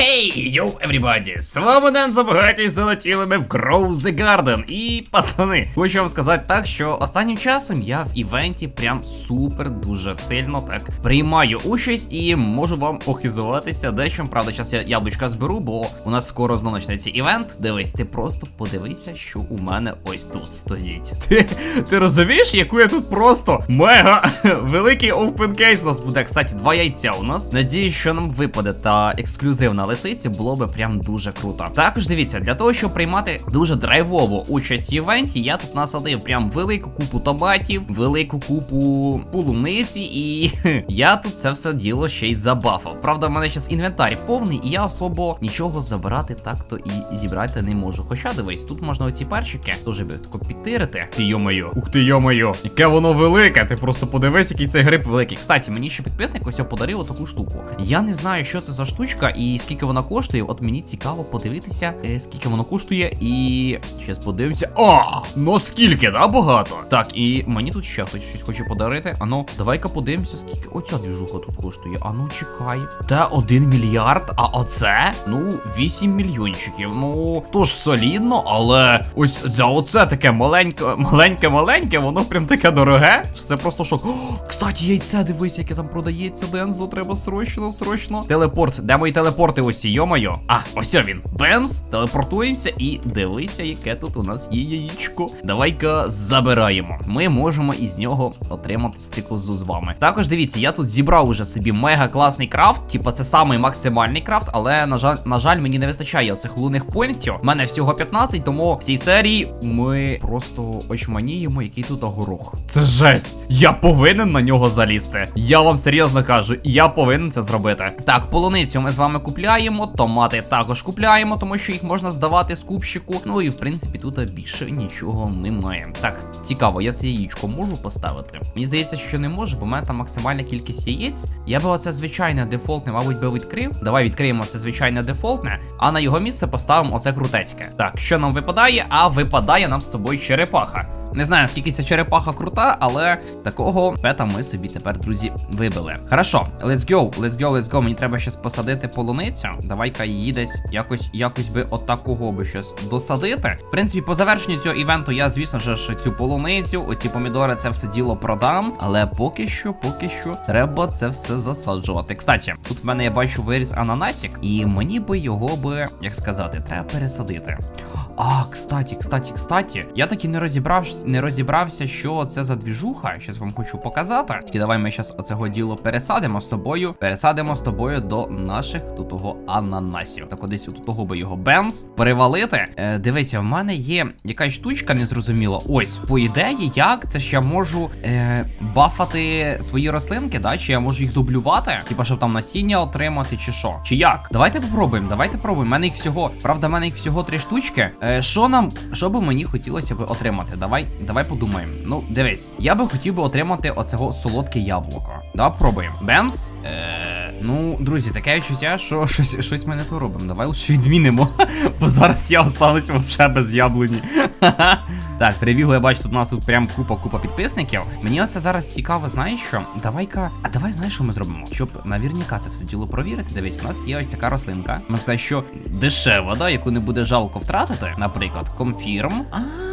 Хей, йоу, everybody! З вами Ден Забагатій залетіли ми в Grow the Garden. І пацани, хочу вам сказати так, що останнім часом я в івенті прям супер дуже сильно так приймаю участь і можу вам похизуватися дещо. Правда, зараз я яблучка зберу, бо у нас скоро знову почнеться івент. Дивись, ти просто подивися, що у мене ось тут стоїть. Ти, ти розумієш, яку я тут просто мега великий open у нас буде. Кстати, два яйця у нас. Надіюсь, що нам випаде та ексклюзивна лисиці було би прям дуже круто. Також дивіться, для того, щоб приймати дуже драйвову участь в івенті, я тут насадив прям велику купу томатів, велику купу полуниці, і я тут це все діло ще й забафав. Правда, в мене зараз інвентар повний, і я особо нічого забирати так-то і зібрати не можу. Хоча дивись, тут можна оці перчики дуже би підтирити. Ти йомаю, ух ти йомаю, яке воно велике. Ти просто подивись, який цей гриб великий. Кстати, мені ще підписник ось подарив таку штуку. Я не знаю, що це за штучка і скільки вона коштує. От мені цікаво подивитися, е, скільки воно коштує, і щас подивимося. А, ну скільки, да, багато? Так, і мені тут ще хтось щось хоче подарити. Ану, давай-ка подивимося, скільки оця двіжуха тут коштує. Ану, чекай. Та 1 мільярд, а оце? Ну, 8 мільйончиків. Ну, то ж солідно, але ось за оце таке маленьке, маленьке, маленьке, воно прям таке дороге. Це просто шок. О, кстати, яйце, дивись, яке там продається. Дензо, треба срочно, срочно. Телепорт, де мої телепорти усі, йомайо? А, ось він. Бемс, телепортуємося і дивися, яке тут у нас є яєчко. Давай-ка забираємо. Ми можемо із нього отримати стрікозу з вами. Також дивіться, я тут зібрав уже собі мега класний крафт. Типа, це самий максимальний крафт, але на жаль, на жаль, мені не вистачає оцих лунних поінтів. У мене всього 15, тому в цій серії ми просто очманіємо, який тут горох. Це жесть. Я повинен на нього залізти. Я вам серйозно кажу, я повинен це зробити. Так, полуницю ми з вами купляємо, томати також купляємо, тому що їх можна здавати з купщику. Ну і в принципі тут більше нічого немає. Так, цікаво, я це яєчко можу поставити. Мені здається, що не можу, бо в мене там максимальна кількість яєць. Я би оце звичайне дефолтне, мабуть, би відкрив. Давай відкриємо це звичайне дефолтне, а на його місце поставимо оце крутецьке. Так, що нам випадає? А випадає нам з тобою черепаха. Не знаю, скільки ця черепаха крута, але такого пета ми собі тепер, друзі, вибили. Хорошо, let's go, let's go, let's go. Мені треба щас посадити полуницю. Давай-ка її десь якось якось би отакого би щось досадити. В принципі, по завершенню цього івенту я, звісно ж, цю полуницю, оці помідори, це все діло продам. Але поки що, поки що, треба це все засаджувати. Кстати, тут в мене я бачу виріс ананасик, і мені би його би, як сказати, треба пересадити. А, кстати, кстати, кстати, я таки не розібрався, не розібрався, що це за двіжуха. Щас вам хочу показати. Тільки давай ми зараз оцього діло пересадимо з тобою. Пересадимо з тобою до наших тут того ананасів. Так кудись у того би його бемс перевалити. Е, дивися, в мене є якась штучка незрозуміла. Ось, по ідеї, як це ж я можу е, бафати свої рослинки, да? Чи я можу їх дублювати? Типа, щоб там насіння отримати, чи що? Чи як? Давайте попробуємо, давайте пробуємо. Мене їх всього, правда, мене їх всього три штучки. Е, що нам, що би мені хотілося би отримати? Давай, давай подумаємо. Ну, дивись, я би хотів би отримати оцього солодке яблуко. Давай пробуємо. Бемс. Е, ну, друзі, таке відчуття, що щось, щось ми не то робимо. Давай лучше відмінимо. Бо зараз я останусь взагалі без яблуні. так, прибігли, я бачу, тут у нас тут прям купа-купа підписників. Мені оце зараз цікаво, знаєш що? Давай-ка, а давай знаєш, що ми зробимо? Щоб навірняка це все діло провірити. Дивись, у нас є ось така рослинка. Можна сказати, що дешева, да, яку не буде жалко втратити. Наприклад, комфірм. А.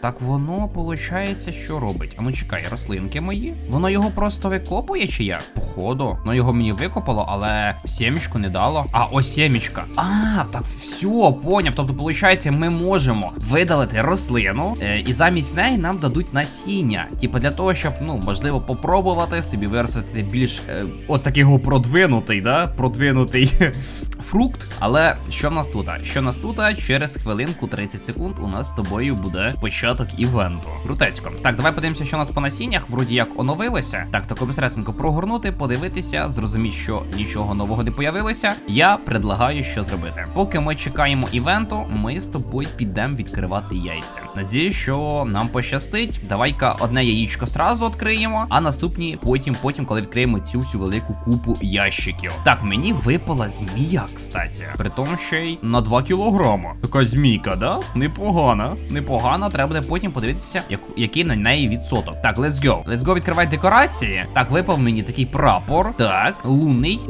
Так воно виходить, що робить. А ну чекай, рослинки мої. Воно його просто викопує чи як? Походу. Ну його мені викопало, але сімечку не дало. А, ось сімечка. А, так все, поняв. Тобто, виходить, ми можемо видалити рослину, е, і замість неї нам дадуть насіння. Типу для того, щоб, ну, можливо, попробувати собі виростити більш е, от такого продвинутий, да? Продвинутий фрукт. Але що в нас тут? Що в нас тут? Через хвилинку 30 секунд у нас з тобою буде початок івенту. Крутецько. Так, давай подивимося, що у нас по насіннях. Вроді як оновилося. Так, тако безресенько прогорнути, подивитися, зрозуміти, що нічого нового не появилося. Я предлагаю, що зробити. Поки ми чекаємо івенту, ми з тобою підемо відкривати яйця. Надію, що нам пощастить. Давай-ка одне яєчко сразу відкриємо, а наступні потім, потім, коли відкриємо цю всю велику купу ящиків. Так, мені випала змія, кстати. При тому, ще й на 2 кілограма. Така змійка, да? Непогана, непогана. Непогано. Треба буде потім подивитися, як, який на неї відсоток. Так, let's go. Let's go відкривай декорації. Так, випав мені такий прапор. Так, лунний.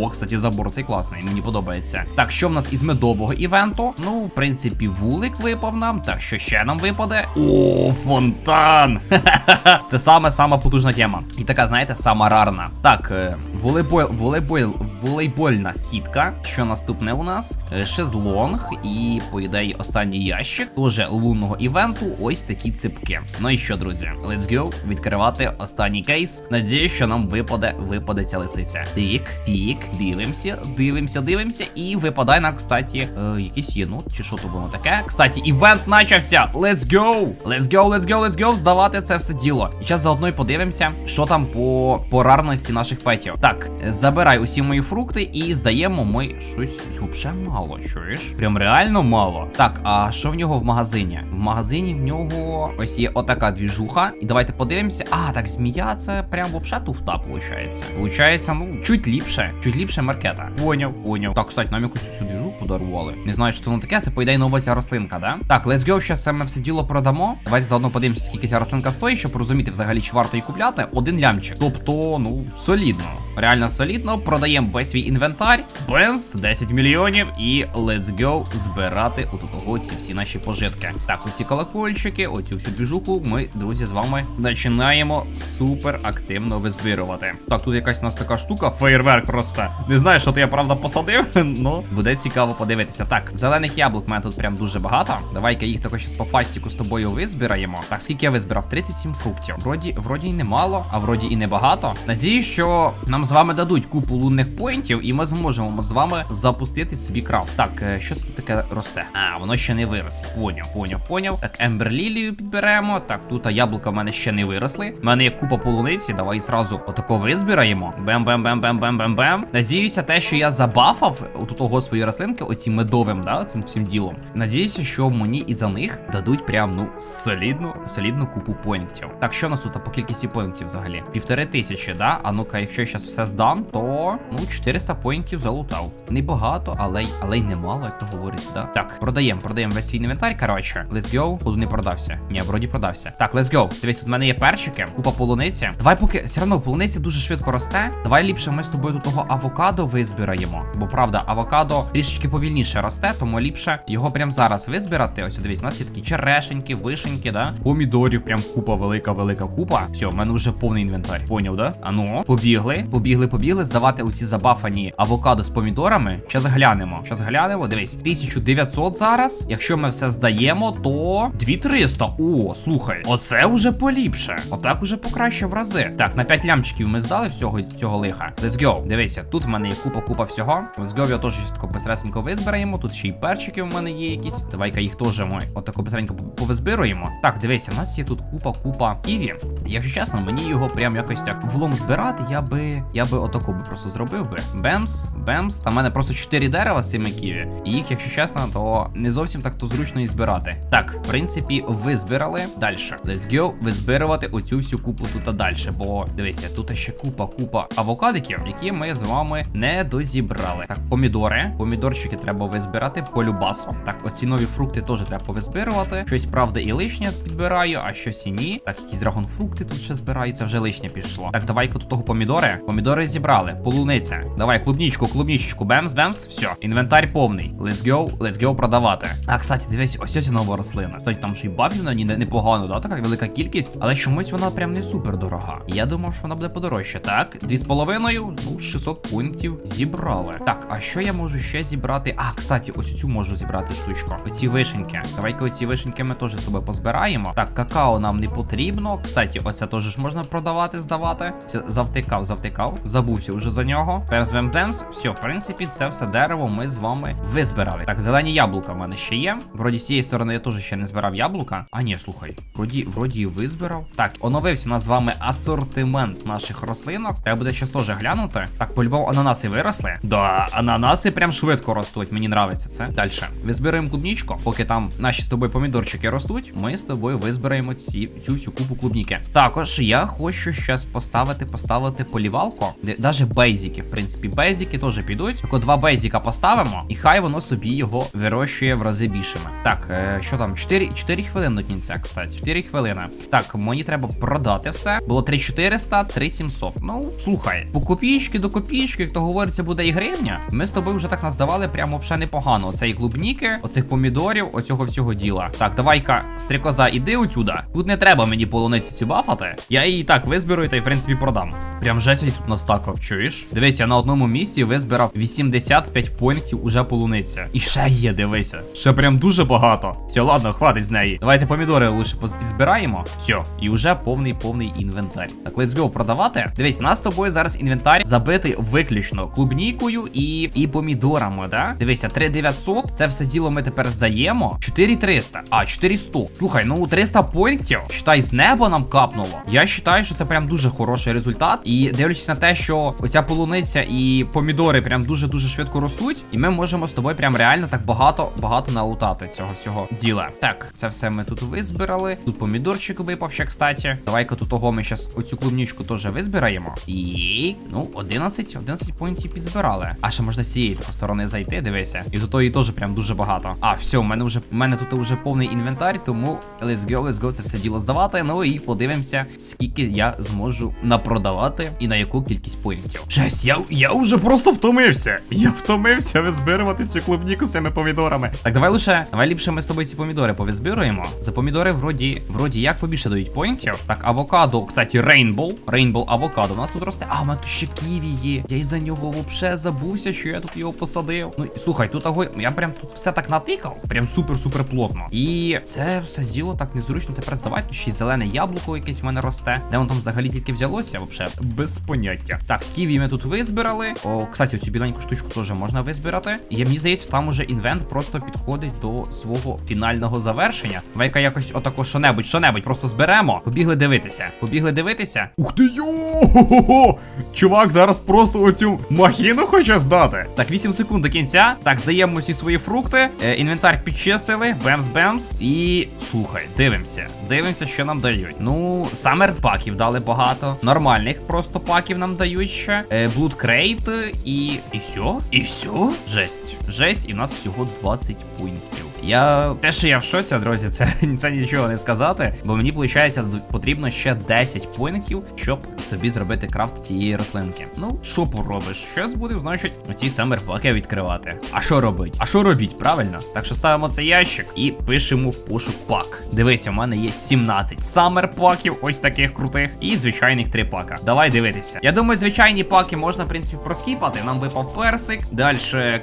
О, кстати, забор цей класний, мені подобається. Так, що в нас із медового івенту? Ну, в принципі, вулик випав нам. Так, що ще нам випаде? О, фонтан! Це саме сама потужна тема. І така, знаєте, сама рарна. Так, волейбол, волейбол, волейбольна сітка. Що наступне у нас? Е, Шезлонг і, по ідеї, останній ящик. Тоже лунного івенту. Ось такі ципки. Ну і що, друзі, let's go відкривати останній кейс. Надіюсь, що нам випаде, випаде ця лисиця. Тік, тік, дивимося, дивимося, дивимося. І випадає нам, кстати, е, якийсь єнот, чи що то воно таке. Кстати, івент начався. Let's go! Let's go, let's go, let's go. Здавати це все діло. І зараз заодно й подивимося, що там по, по рарності наших петів. Так, забирай усі мої фрукти і здаємо ми щось взагалі мало, чуєш? Прям реально мало. Так, а що в нього в магазині? В магазині в нього ось є отака двіжуха. І давайте подивимося. А, так, змія, це прям взагалі туфта, виходить. Получається, ну, чуть ліпше, чуть ліпше маркета. Поняв, поняв. Так, кстати, нам якусь цю двіжуху подарували. Не знаю, що це воно таке, це по ідеї нова ця рослинка, да? Так, let's go, щас саме все діло продамо. Давайте заодно подивимося, скільки ця рослинка стоїть, щоб розуміти взагалі, чи варто її купляти. Один лямчик. Тобто, ну, солідно. Реально солідно. Продаємо весь свій інвентар. Бемс, 10 мільйонів. І let's go збирати от того ці всі наші пожитки. Так, оці колокольчики, оцю всю двіжуху ми, друзі, з вами починаємо супер активно визбирувати. Так, тут якась у нас така штука, фейерверк просто. Не знаю, що то я правда посадив, але буде цікаво подивитися. Так, зелених яблук в мене тут прям дуже багато. Давай-ка їх також по фастіку з тобою визбираємо. Так, скільки я визбирав? 37 фруктів. Вроді, вроді і немало, а вроді і небагато. Надіюсь, що нам з вами дадуть купу лунних поінтів, і ми зможемо з вами запустити собі крафт. Так, е, що це тут таке росте? А, воно ще не виросло. Поняв, поняв, поняв. Так, емберлілію підберемо. Так, тут яблука в мене ще не виросли. У мене є купа полуниці. Давай зразу отако визбираємо. Бем-бем-бем-бем-бем-бем-бем. Надіюся, те, що я забафав у того свої рослинки, оці медовим, да, цим всім ділом. Надіюся, що мені і за них дадуть прям ну солідну, солідну купу поінтів. Так, що у нас тут по кількості поінтів взагалі? Півтори тисячі, да? А ну-ка, якщо я зараз все здам, то ну 400 поінтів залутав. Небагато, але й але й немало, як то говориться, да? Так, продаємо, продаємо весь свій інвентар. Коротше, let's go. Походу не продався. Ні, вроді продався. Так, let's go. Дивись, тут в мене є перчики, купа полуниці. Давай, поки все одно полуниця дуже швидко росте. Давай ліпше ми з тобою до того авокадо визбираємо. Бо правда, авокадо трішечки повільніше росте, тому ліпше його прямо зараз визбирати. Ось дивись, у нас є такі черешеньки, вишеньки, да? Помідорів, прям купа, велика, велика купа. Все, в мене вже повний інвентар. Поняв, да? Ану, побігли, побігли, побігли, здавати оці забафані авокадо з помідорами. Щас глянемо. Щас глянемо. Дивись, 1900 зараз. Якщо ми все здаємо, то 2300. О, слухай, оце вже поліпше. Отак уже покраще в рази. Так, на 5 лямчиків ми здали всього цього лиха. Let's go. Дивися, тут в мене є купа-купа всього. Let's go, я теж тако безресенько визбираємо. Тут ще й перчики в мене є якісь. Давай-ка їх теж ми отако безренько повизбируємо. Так, дивися, у нас є тут купа-купа ківі. Якщо чесно, мені його прям якось так влом збирати, я би. Я би отако би просто зробив би. Бемс, бемс. Там мене просто 4 дерева з цими ківі. І їх, якщо чесно, то не зовсім так то зручно і збирати. Так, в принципі, визбирали. Далі. Let's go визбирувати оцю всю купу тут далі. Бо дивися, тут ще купа, купа авокадиків, які ми з вами не дозібрали. Так, помідори. Помідорчики треба визбирати по. Так, оці нові фрукти теж треба повизбирувати. Щось, правда, і лишнє підбираю, а щось і ні. Так, якісь драгонфрукти тут ще збираються, вже лишнє пішло. Так, давай-ка того помідори. Помідори зібрали. Полуниця. Давай, клубнічку, клубнічку. Бемс, бемс. Все. Інвентар повний. Let's go, let's go продавати. А, кстати, дивись, ось ось нова рослина. Кстати, там ще й бафів на ній непогано, да? Така велика кількість. Але чомусь вона прям не супер дорога. Я думав, що вона буде подорожче. Так, дві з половиною, ну, 600 пунктів зібрали. Так, а що я можу ще зібрати? А, кстати, ось цю можу зібрати штучку. Оці вишеньки. Давай-ка оці вишеньки ми теж з позбираємо. Так, какао нам не потрібно. Кстати, оце теж можна продавати, здавати. Завтикав, завтикав. Забувся вже за нього. Бемс, бем, бемс. Все, в принципі, це все дерево ми з вами визбирали. Так, зелені яблука в мене ще є. Вроді з цієї сторони я теж ще не збирав яблука. А ні, слухай, вроді, вроді визбирав. Так, оновився у нас з вами асортимент наших рослинок. Треба буде щось теж глянути. Так, по-любому ананаси виросли. Да, ананаси прям швидко ростуть. Мені нравиться це. Далі. Визбираємо клубнічку. Поки там наші з тобою помідорчики ростуть, ми з тобою визбираємо ці, цю всю купу клубніки. Також я хочу щас поставити, поставити полівалку. даже бейзики, в принципі, бейзики теж підуть. Так два бейзика поставимо, і хай воно собі його вирощує в рази більшими. Так, е, що там? 4, 4 хвилини до кінця, кстати. 4 хвилини. Так, мені треба продати все. Було 3400, 3700. Ну, слухай, по копійки до копійки, як то говориться, буде і гривня. Ми з тобою вже так наздавали прямо взагалі непогано. Оцей клубніки, оцих помідорів, оцього всього діла. Так, давай-ка, стрікоза, іди отсюда. Тут не треба мені полуницю цю бафати. Я її і так визберу та й в принципі продам. Прям жесть тут настакав, чуєш? Дивись, я на одному місці визбирав 85 поінтів уже полуниця. І ще є, дивися. Ще прям дуже багато. Все, ладно, хватить з неї. Давайте помідори лише поз- підзбираємо. Все, і вже повний повний інвентар. Так, let's go продавати. Дивись, нас з тобою зараз інвентар забитий виключно клубнікою і, і помідорами, да? Дивися, 3900. Це все діло ми тепер здаємо. 4300. А, 400. Слухай, ну 300 поінтів, считай, з неба нам капнуло. Я вважаю, що це прям дуже хороший результат. І дивлячись на те, що оця полуниця і помідори прям дуже-дуже швидко ростуть, і ми можемо з тобою прям реально так багато багато налутати цього всього діла. Так, це все ми тут визбирали. Тут помідорчик випав ще, кстати. Давай-ка тут того ми зараз оцю клубнічку теж визбираємо. І ну, 11, 11 поінтів підзбирали. А ще можна з цієї такої сторони зайти, дивися. І тут її теж прям дуже багато. А, все, у мене вже у мене тут вже повний інвентар, тому let's go, let's go це все діло здавати. Ну і подивимося, скільки я зможу напродавати і на яку кількість поінтів. Жесть, я, я вже просто втомився. Я втомився визбирувати цю клубніку з цими помідорами. Так, давай лише, давай ліпше ми з тобою ці помідори повизбируємо. За помідори вроді, вроді як побільше дають поінтів. Так, авокадо, кстати, рейнбол. Рейнбол авокадо. У нас тут росте. А, у мене тут ще ківі є. Я із-за нього вообще забувся, що я тут його посадив. Ну, і слухай, тут того, я прям тут все так натикав. Прям супер-супер плотно. І це все діло так незручно тепер здавати. Тут ще й зелене яблуко якесь в мене росте. Де воно там взагалі тільки взялося? Вообще, без поняття. Так, ківі ми тут визбирали. О, кстати, оцю біленьку штучку теж можна визбирати. І мені здається, там уже інвент просто підходить до свого фінального завершення. Давай-ка якось отако що-небудь, що-небудь просто зберемо. Побігли дивитися. Побігли дивитися. Ух ти йо! Чувак зараз просто оцю махіну хоче здати. Так, 8 секунд до кінця. Так, здаємо всі свої фрукти. Е, інвентар підчистили. Бемс-бемс. І слухай, дивимося. Дивимося, що нам дають. Ну, самер паків дали багато. Нормальних просто паків нам дають ще. Е, Блуд крейт і. І все? І все? Жесть. Жесть, і в нас всього 20 пунктів. Я те, що я в шоці, друзі, це, це нічого не сказати, бо мені виходить, потрібно ще 10 пунктів, щоб собі зробити крафт тієї рослинки. Ну, що поробиш? Щось будемо, значить, оці самер паки відкривати. А що робить? А що робіть, правильно? Так що ставимо цей ящик і пишемо в пошук пак. Дивися, у мене є 17 самер паків, ось таких крутих, і звичайних 3 пака. Давай дивитися. Я думаю, звичайні паки можна, в принципі, проскіпати. Нам випав персик, далі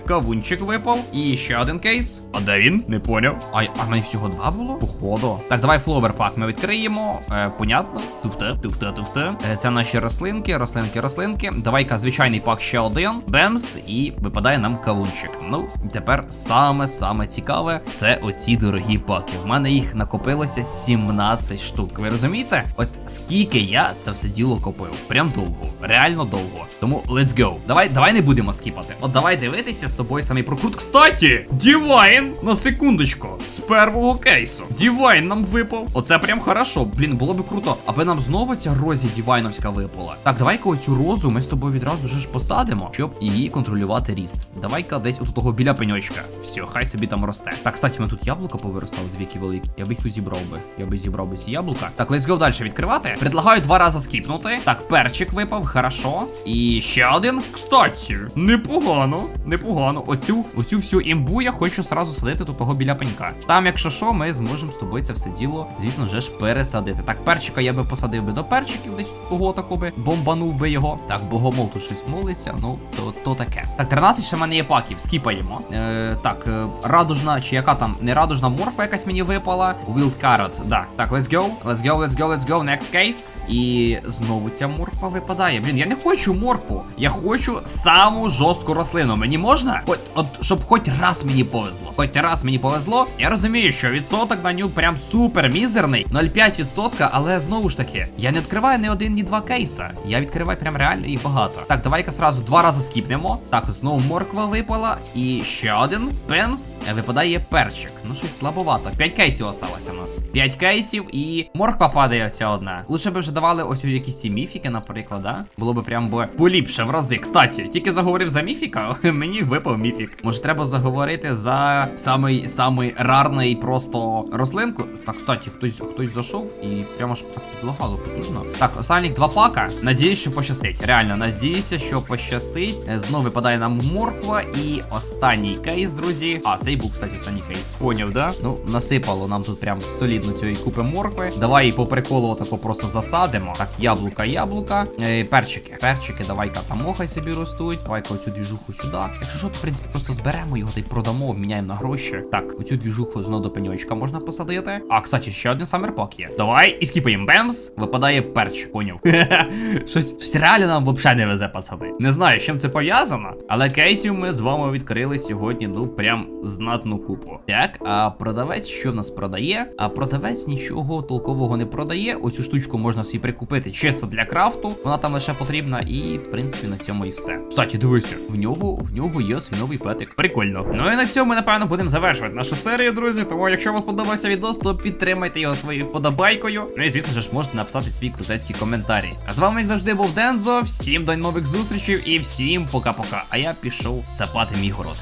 кавунчик випав, і ще один кейс. А де він? Не поняв. А, а в мене всього два було? Походу. Так, давай фловер пак ми відкриємо. Е, понятно. Туфте, туфте, туфте. Е, це наші рослинки, рослинки, рослинки. Давай-ка звичайний пак ще один. Бемс, і випадає нам кавунчик. Ну, тепер саме-саме цікаве це оці дорогі паки. В мене їх накопилося 17 штук. Ви розумієте? От скільки я це все діло копив? Прям довго, реально довго. Тому let's go. Давай, давай не будемо скіпати. От давай дивитися з тобою самий прокрут. Кстати, Дівайн, на секундочку, з первого кейсу. Дівайн нам випав. Оце прям хорошо. Блін, було би круто, аби нам знову ця розі дівайновська випала. Так, давай-ка оцю розу ми з тобою відразу ж посадимо, щоб її контролювати ріст. Давай-ка десь от того біля пеньочка. Все, хай собі там росте. Так, кстати, ми тут яблука повиростали, дві які великі. Я би їх тут зібрав би. Я би зібрав би ці яблука. Так, let's go далі відкривати. Предлагаю два рази скіпнути. Так, перчик випав, хорошо. І ще один. Кстати, непогано, непогано. Оцю, оцю всю імбу я хочу сразу садити тут того біля пенька. Там, якщо що, ми зможемо з тобою це все діло, звісно вже ж пересадити. Так, перчика я би посадив би до перчиків, десь того тако би бомбанув би його. Так, богомол тут щось молиться, ну то, то таке. Так, 13 ще в мене є паків, скіпаємо. Е, так, е, радужна, чи яка там не радужна морква якась мені випала. Wild carrot, да. Так, let's go, let's go, let's go, let's go, next case. І знову ця морква випадає. Блін, я не хочу моркву. Я хочу саму жорстку рослину. Мені можна? От, от щоб хоч раз мені повезло. Хоч раз мені мені повезло. Я розумію, що відсоток на нюк прям супер мізерний. 0,5%, але знову ж таки, я не відкриваю ні один, ні два кейса. Я відкриваю прям реально їх багато. Так, давай-ка сразу два рази скіпнемо. Так, знову морква випала. І ще один. Пемс. Е, Випадає перчик. Ну щось слабовато. 5 кейсів осталося у нас. 5 кейсів і морква падає оця одна. Лучше би вже давали ось якісь ці міфіки, наприклад, да? Було би прям би поліпше в рази. Кстати, тільки заговорив за міфіка, мені випав міфік. Може, треба заговорити за самий самий рарний просто рослинку. Так, кстати, хтось хтось зайшов і прямо ж так підлагало потужно. Так, останніх два пака. Надіюсь, що пощастить. Реально, надіюся, що пощастить. Е, Знову випадає нам морква і останній кейс, друзі. А, цей був, кстати, останній кейс. Поняв, да? Ну, насипало нам тут прям солідно цієї купи моркви. Давай її по приколу отако просто засадимо. Так, яблука, яблука. Е, перчики. Перчики, давай-ка там хай собі ростуть. Давай-ка оцю двіжуху сюди. Якщо що, то в принципі просто зберемо його та й продамо, обміняємо на гроші. Так, оцю двіжуху знову до пеньочка можна посадити. А, кстати, ще один самерпак є. Давай і скіпаємо. Бемс. Випадає перчик, поняв. Щось, щось реально нам взагалі не везе, пацани. Не знаю, з чим це пов'язано, але кейсів ми з вами відкрили сьогодні, ну прям знатну купу. Так, а продавець що в нас продає? А продавець нічого толкового не продає. Оцю штучку можна собі прикупити чисто для крафту. Вона там лише потрібна, і в принципі на цьому і все. Кстати, дивися, в нього в нього є свій новий петик. Прикольно. Ну і на цьому, напевно, будемо завершувати нашу серію, друзі. Тому, якщо вам сподобався відос, то підтримайте його своєю вподобайкою. Ну і звісно ж, можете написати свій крутецький коментарі. А з вами, як завжди, був Дензо. Всім до нових зустрічей і всім пока-пока. А я пішов сапати мій город.